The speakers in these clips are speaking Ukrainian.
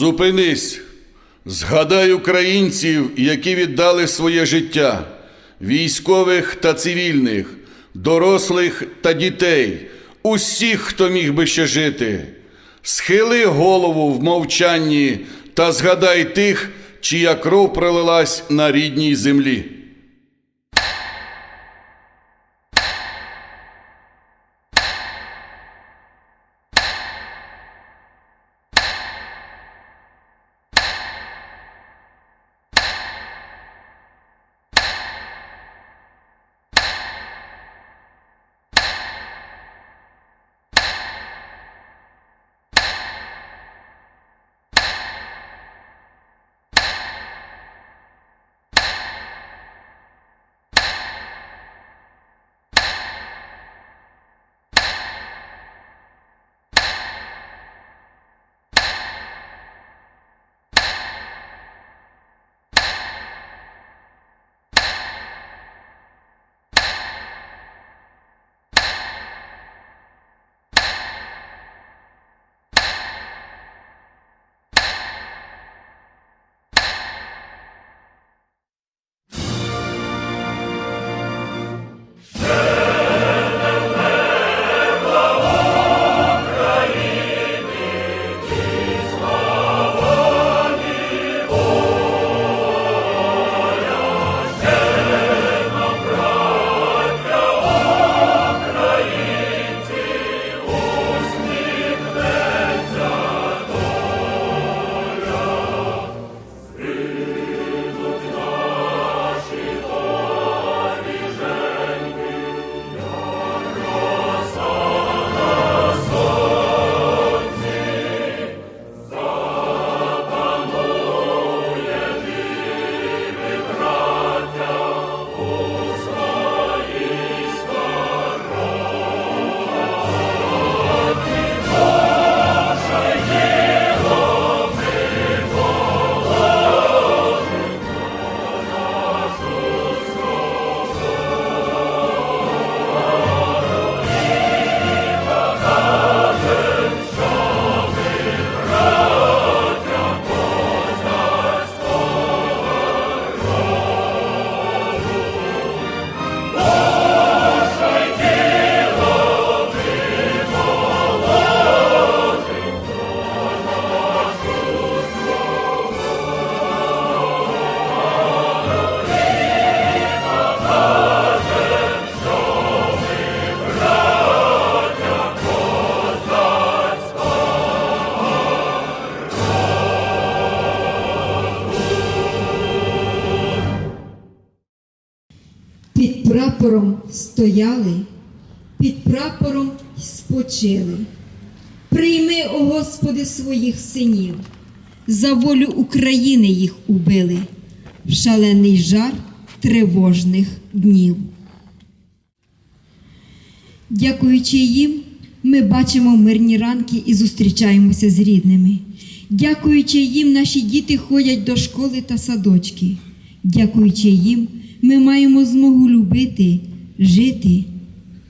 Зупинись, згадай українців, які віддали своє життя, військових та цивільних, дорослих та дітей, усіх, хто міг би ще жити. Схили голову в мовчанні та згадай тих, чия кров пролилась на рідній землі. Стояли, під прапором спочили. Прийми, о Господи, своїх синів, за волю України їх убили, в шалений жар тривожних днів. Дякуючи їм, ми бачимо мирні ранки і зустрічаємося з рідними. Дякуючи їм, наші діти ходять до школи та садочки. Дякуючи їм, ми маємо змогу любити, жити,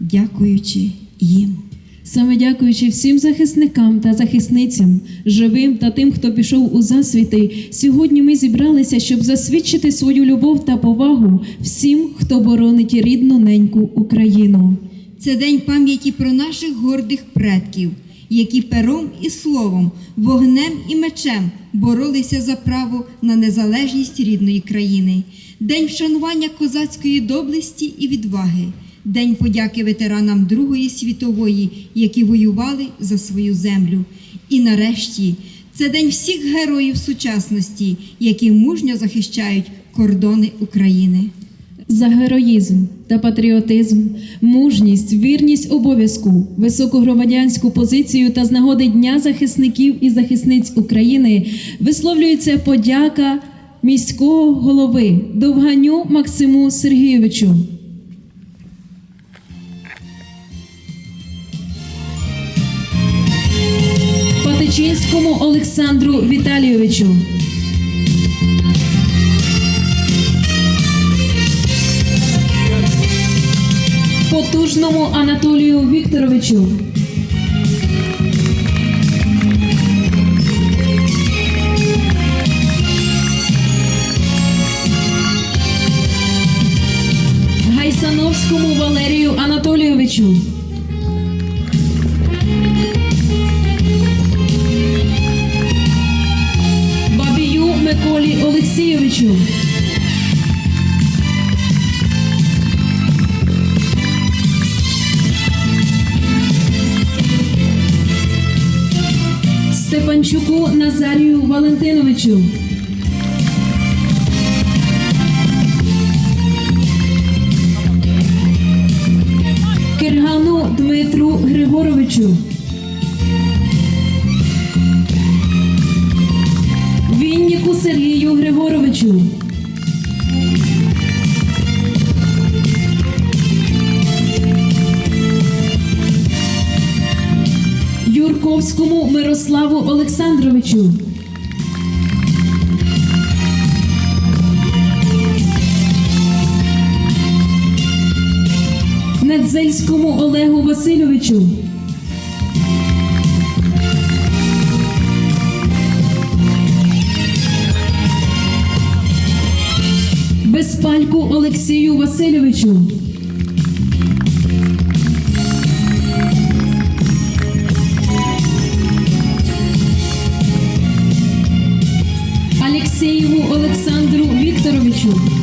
дякуючи їм. Саме дякуючи всім захисникам та захисницям, живим та тим, хто пішов у засвіти, сьогодні ми зібралися, щоб засвідчити свою любов та повагу всім, хто боронить рідну неньку Україну. Це день пам'яті про наших гордих предків, які пером і словом, вогнем і мечем боролися за право на незалежність рідної країни, день вшанування козацької доблесті і відваги, день подяки ветеранам Другої світової, які воювали за свою землю. І нарешті це день всіх героїв сучасності, які мужньо захищають кордони України. За героїзм та патріотизм, мужність, вірність обов'язку, високогромадянську позицію та з нагоди Дня захисників і захисниць України висловлюється подяка міського голови Довганю Максиму Сергійовичу. Патичинському Олександру Віталійовичу. Потужному Анатолію Вікторовичу. Анатолійовичу. Бабію Миколі Олексійовичу. Степанчуку Назарію Валентиновичу. Дмитру Григоровичу. Вінніку Сергію Григоровичу. Юрковському Мирославу Олександровичу. Недзельському Олегу Васильовичу. Безпальку Олексію Васильовичу. Алексеєву Олександру Вікторовичу.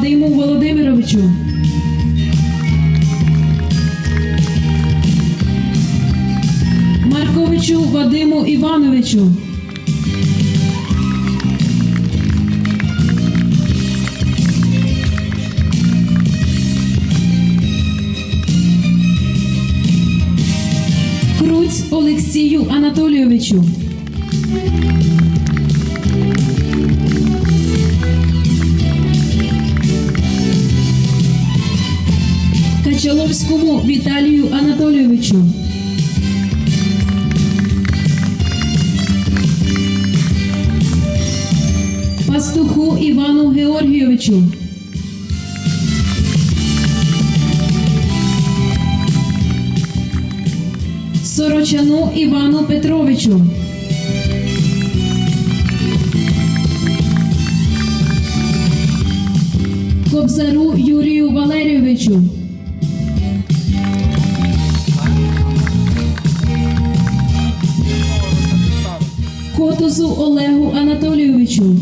Вадиму Володимировичу. Марковичу Вадиму Івановичу. Круць Олексію Анатолійовичу. Качаловському Віталію Анатолійовичу. Пастуху Івану Георгійовичу. Сорочану Івану Петровичу. Кобзару Юрію Валерійовичу. Котузу Олегу Анатолійовичу.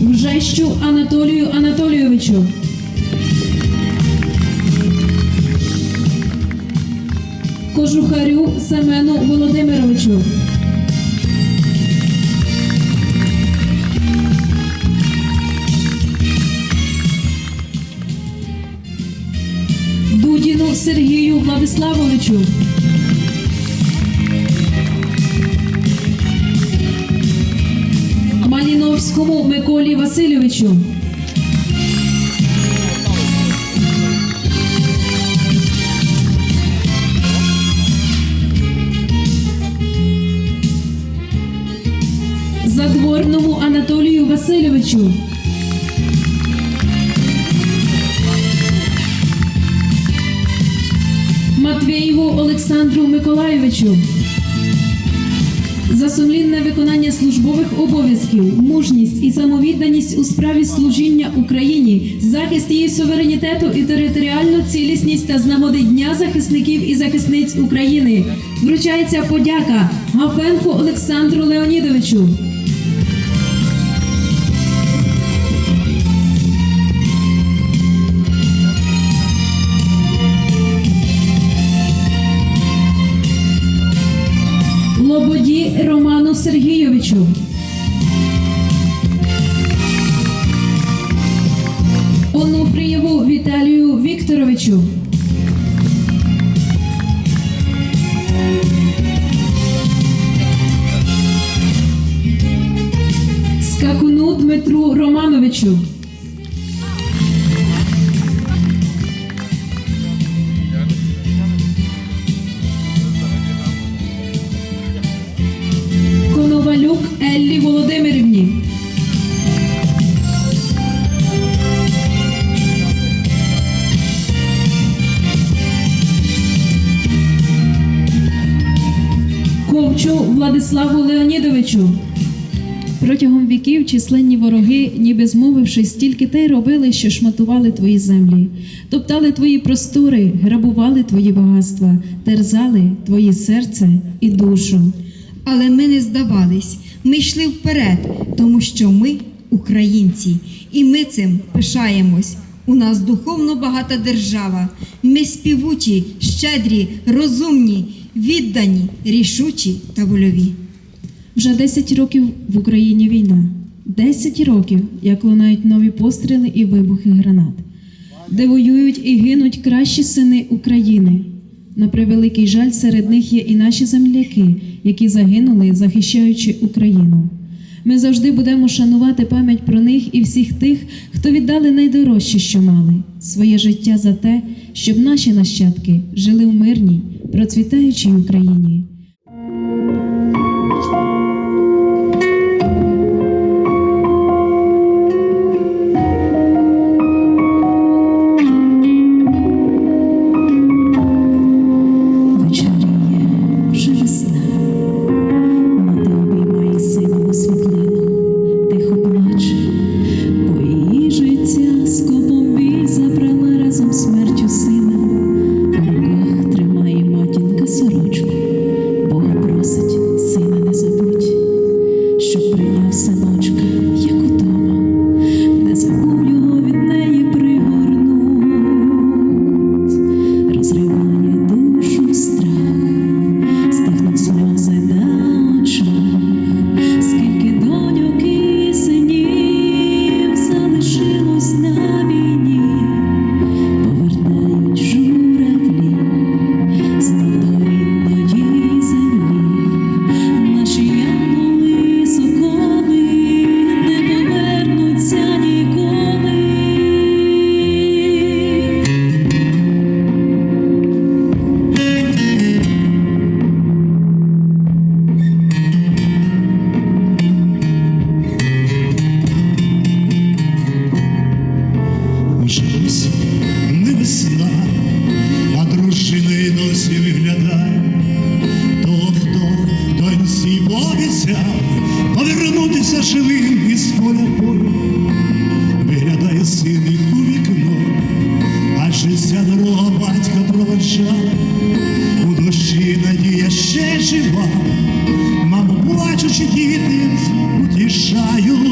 Вжещу Анатолію Анатолійовичу. Кожухарю Семену Володимировичу. Сергію Владиславовичу. Маліновському Миколі Васильовичу. Задворному Анатолію Васильовичу. Матвєєву Олександру Миколайовичу. За сумлінне виконання службових обов'язків, мужність і самовідданість у справі служіння Україні, захист її суверенітету і територіальну цілісність та з нагоди Дня захисників і захисниць України вручається подяка Гафенку Олександру Леонідовичу. Сергійовичу. Онуфрієву Віталію Вікторовичу. Скакуну Дмитру Романовичу. Владиславу Леонідовичу. Протягом віків численні вороги, ніби змовившись, тільки те й робили, що шматували твої землі, топтали твої простори, грабували твої багатства, терзали твоє серце і душу. Але ми не здавались, ми йшли вперед, тому що ми українці, і ми цим пишаємось. У нас духовно багата держава. Ми співучі, щедрі, розумні, віддані, рішучі та вольові. Вже 10 років в Україні війна. 10 років, як лунають нові постріли і вибухи гранат, де воюють і гинуть кращі сини України. На превеликий жаль, серед них є і наші земляки, які загинули, захищаючи Україну. Ми завжди будемо шанувати пам'ять про них і всіх тих, хто віддали найдорожче, що мали своє життя за те, щоб наші нащадки жили в мирній, процвітаючій Україні. you.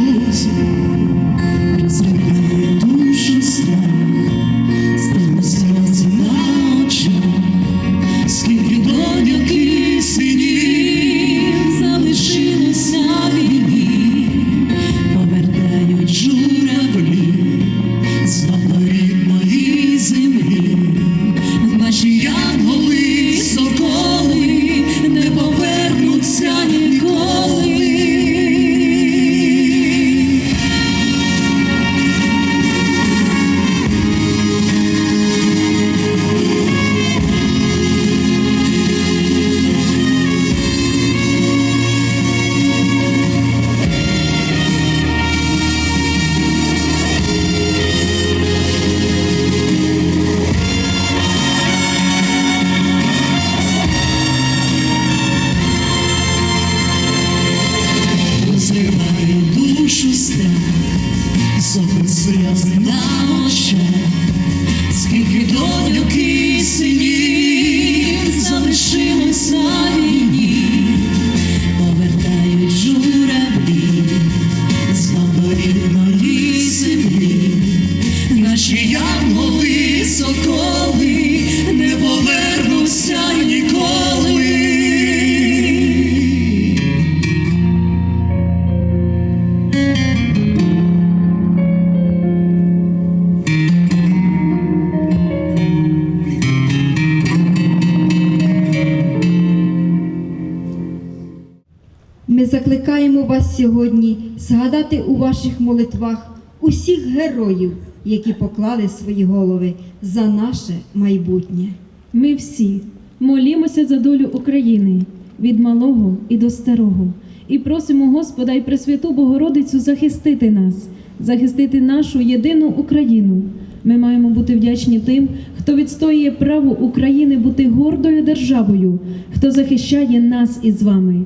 Закликаємо вас сьогодні згадати у ваших молитвах усіх героїв, які поклали свої голови за наше майбутнє. Ми всі молімося за долю України від малого і до старого, і просимо Господа і Пресвяту Богородицю захистити нас, захистити нашу єдину Україну. Ми маємо бути вдячні тим, хто відстоює право України бути гордою державою, хто захищає нас із вами.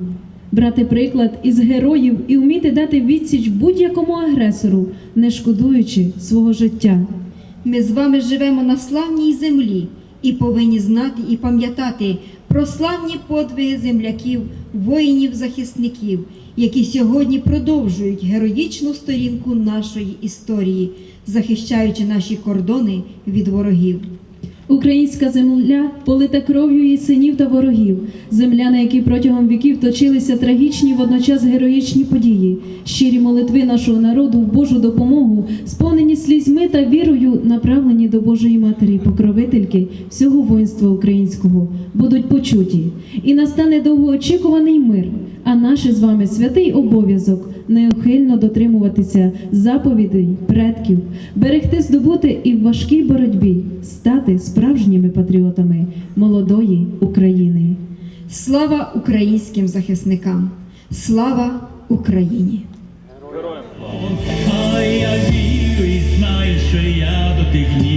Брати приклад із героїв і вміти дати відсіч будь-якому агресору, не шкодуючи свого життя. Ми з вами живемо на славній землі і повинні знати і пам'ятати про славні подвиги земляків, воїнів-захисників, які сьогодні продовжують героїчну сторінку нашої історії, захищаючи наші кордони від ворогів. Українська земля полита кров'ю її синів та ворогів, земля, на якій протягом віків точилися трагічні водночас героїчні події, щирі молитви нашого народу в Божу допомогу, сповнені слізьми та вірою, направлені до Божої Матері, покровительки всього воїнства українського, будуть почуті, і настане довгоочікуваний мир. А наш з вами святий обов'язок неухильно дотримуватися заповідей предків, берегти здобути і в важкій боротьбі стати справжніми патріотами молодої України. Слава українським захисникам! Слава Україні! А я вірю і знаю, що я до тих днів.